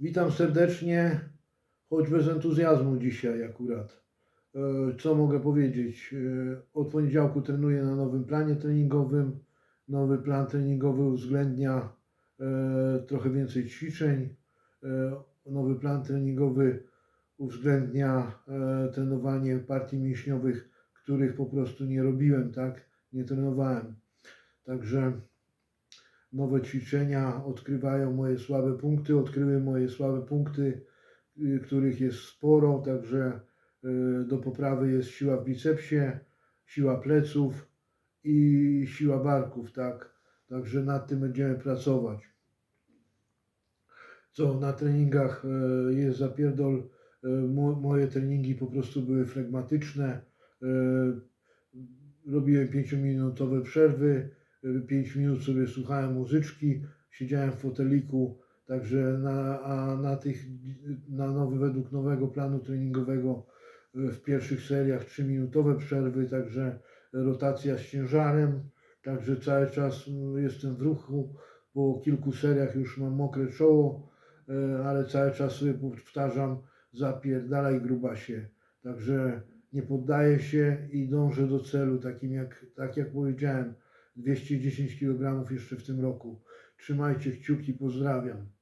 Witam serdecznie, choć bez entuzjazmu dzisiaj akurat. E, Co mogę powiedzieć? E, Od poniedziałku trenuję na nowym planie treningowym. Nowy plan treningowy uwzględnia e, trochę więcej ćwiczeń. Nowy plan treningowy uwzględnia trenowanie partii mięśniowych, których po prostu nie robiłem, tak? Nie trenowałem. Także nowe ćwiczenia odkrywają moje słabe punkty, odkryły moje słabe punkty, y, których jest sporo, także y, do poprawy jest siła w bicepsie, siła pleców i siła barków, tak. Także nad tym będziemy pracować. Co na treningach y, jest zapierdol, mo- moje treningi po prostu były flegmatyczne. Robiłem 5-minutowe przerwy, 5 minut sobie słuchałem muzyczki, siedziałem w foteliku, także na, a na tych, na nowy, według nowego planu treningowego y, w pierwszych seriach 3-minutowe przerwy, także rotacja z ciężarem, także cały czas jestem w ruchu, po kilku seriach już mam mokre czoło, y, ale cały czas sobie powtarzam zapierdalaj grubasie, także nie poddaję się i dążę do celu, takim jak, tak jak powiedziałem, 210 kg jeszcze w tym roku. Trzymajcie kciuki, pozdrawiam.